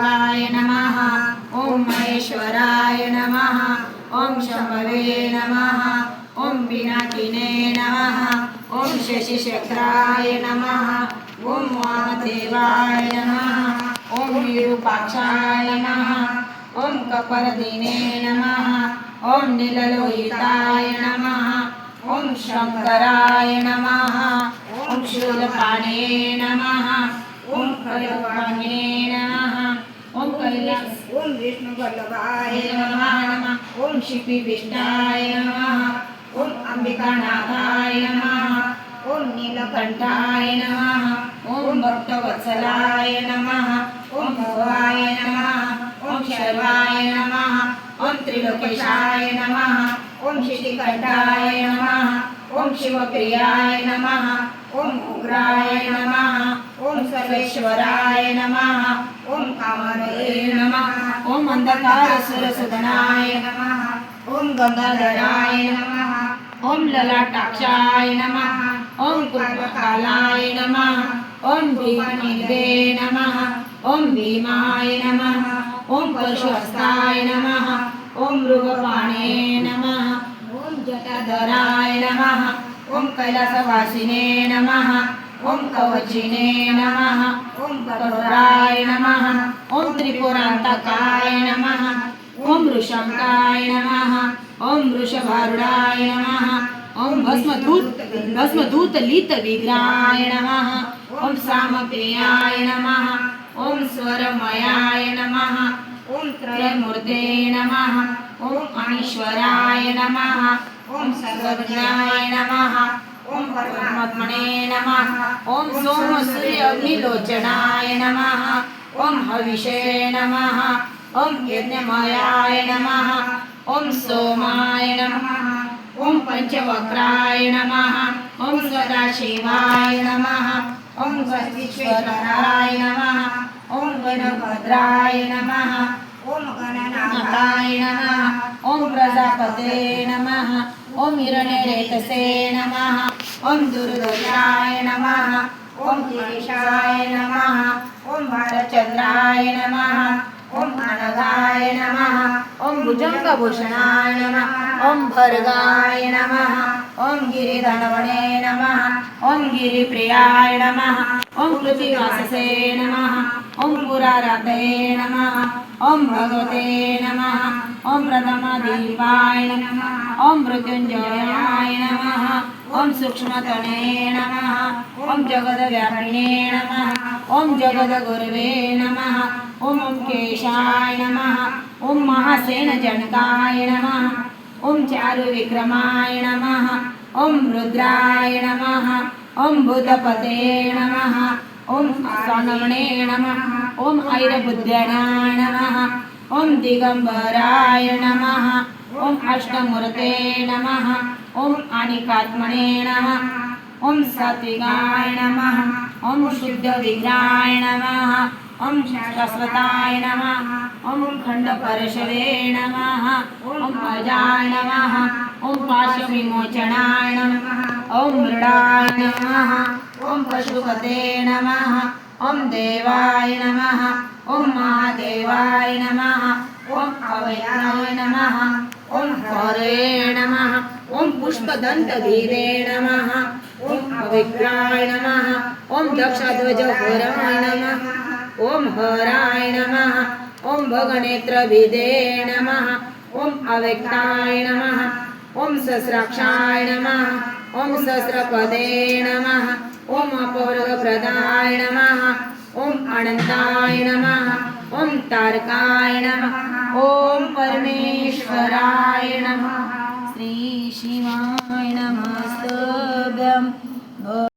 महादेवाय नमः ॐ महेश्वराय नमः ॐ शम्भवे नमः ॐ पिनाकिने नमः ॐ शशिशेखराय नमः ॐ वामदेवाय नमः ॐ विरूपाक्षाय नमः ॐ कपर्दिने नमः ॐ नीललोहिताय नमः ॐ शङ्कराय नमः ॐ शूलपाणे नमः ॐ कल्पवाणिने नमः कैलास ओम विष्णु वल्लभाय नमः। नमः। ॐ शिपिविष्टाय नमः। ॐ अम्बिकानाथाय नमः। ओम नीलकंठ कंठाय नमः। ॐ भक्तवत्सलाय नमः। ॐ भवाय नमः। ॐ शर्वाय नमः। ॐ त्रिलोकेशाय नमः। ॐ शितिकण्ठाय नमः। ॐ शिवप्रियाय नमः। ॐ उग्राय नमः ॐ सर्वेश्वराय नमः ॐ कामदे नमः ॐ अन्धकारसुरसुदनाय नमः ॐ गङ्गाधराय नमः ॐ ललाटाक्षाय नमः ॐ कुर्मकालाय नमः ॐ भीमनिधे नमः ॐ भीमाय नमः ॐ परशुहस्ताय नमः ॐ मृगपाणे नमः ओम जटाधर धराय नमः ॐ कैलासवासिने नमः ॐ कवचिने नमः ओम करुणाय नमः ॐ त्रिपुरान्तकाय नमः ॐ वृषङ्काय नमः ॐ वृषभारुडाय नमः ॐ भस्मधूत भस्मधूतलितविग्रहाय नमः ॐ सामप्रियाय नमः ॐ स्वरमयाय नमः ॐ त्रयमूर्ते नमः ॐ अनीश्वराय नमः ॐ सर्वज्ञाय नमः ॐ परमात्मने नमः ॐ सोमसूर्यग्निलोचनाय नमः ॐ हविषे नमः ॐ यज्ञमयाय नमः ॐ सोमाय नमः ॐ पञ्चवक्राय नमः ॐ सदाशिवाय नमः ॐ विश्वेश्वराय नमः ॐ गणभद्राय नमः ओम गणनाथ नाथाय नमः ॐ प्रजापते नमः ॐ हिरण्यरेतसे नमः। ॐ दुर्दशाय नमः। ॐ गिरीशाय नमः। ॐ भारचन्द्राय नमः। ॐ अनघाय नमः। ॐ भुजङ्गभूषणाय नमः। ॐ भर्गाय नमः। ॐ गिरिधनवणे नमः। ॐ गिरिप्रियाय नमः। ॐ पृथ्वीवाससे नमः ॐ पुराराधये नमः ॐ भगवते नमः ॐ प्रथमदीपाय नमः ॐ मृत्युञ्जयाय नमः ॐ सूक्ष्मतणे नमः ॐ जगद्व्यापिने नमः ॐ जगद्गुरवे नमः ॐ केशाय नमः ॐ महासेनजनकाय नमः ॐ चारुविक्रमाय नमः ॐ रुद्राय नमः ॐ भूतपते नमः ॐ स्वानवणे नमः ॐ ऐरबुद्ध्याय नमः ॐ दिगम्बराय नमः ॐ अष्टमूर्ते नमः ॐ अनिकात्मने नमः ॐ सात्विकाय नमः ॐ शुद्धविग्राय नमः ॐ शाश्वताय नमः ॐ खण्डपरशवे नमः ॐ अजाय नमः ॐ पाशविमोचनाय नमः ॐ मृडाय नमः ॐ पशुपते नमः ॐ देवाय नमः ॐ महादेवाय नमः ॐ अवयाय नमः ॐ हरे नमः ॐ पुष्पदन्तवीरे नमः ॐ अविग्राय नमः ॐ दक्षध्वजहोराय नमः ॐ हराय नमः ॐ भगनेत्रविदे नमः ॐ अव्यक्ताय नमः ॐ सहस्राक्षाय नमः। ॐ सहस्रपदे नमः। ॐ अपवर्गप्रदाय नमः। ॐ अनन्ताय नमः। ॐ तारकाय नमः। ॐ परमेश्वराय नमः। श्रीशिवाय नमस्तु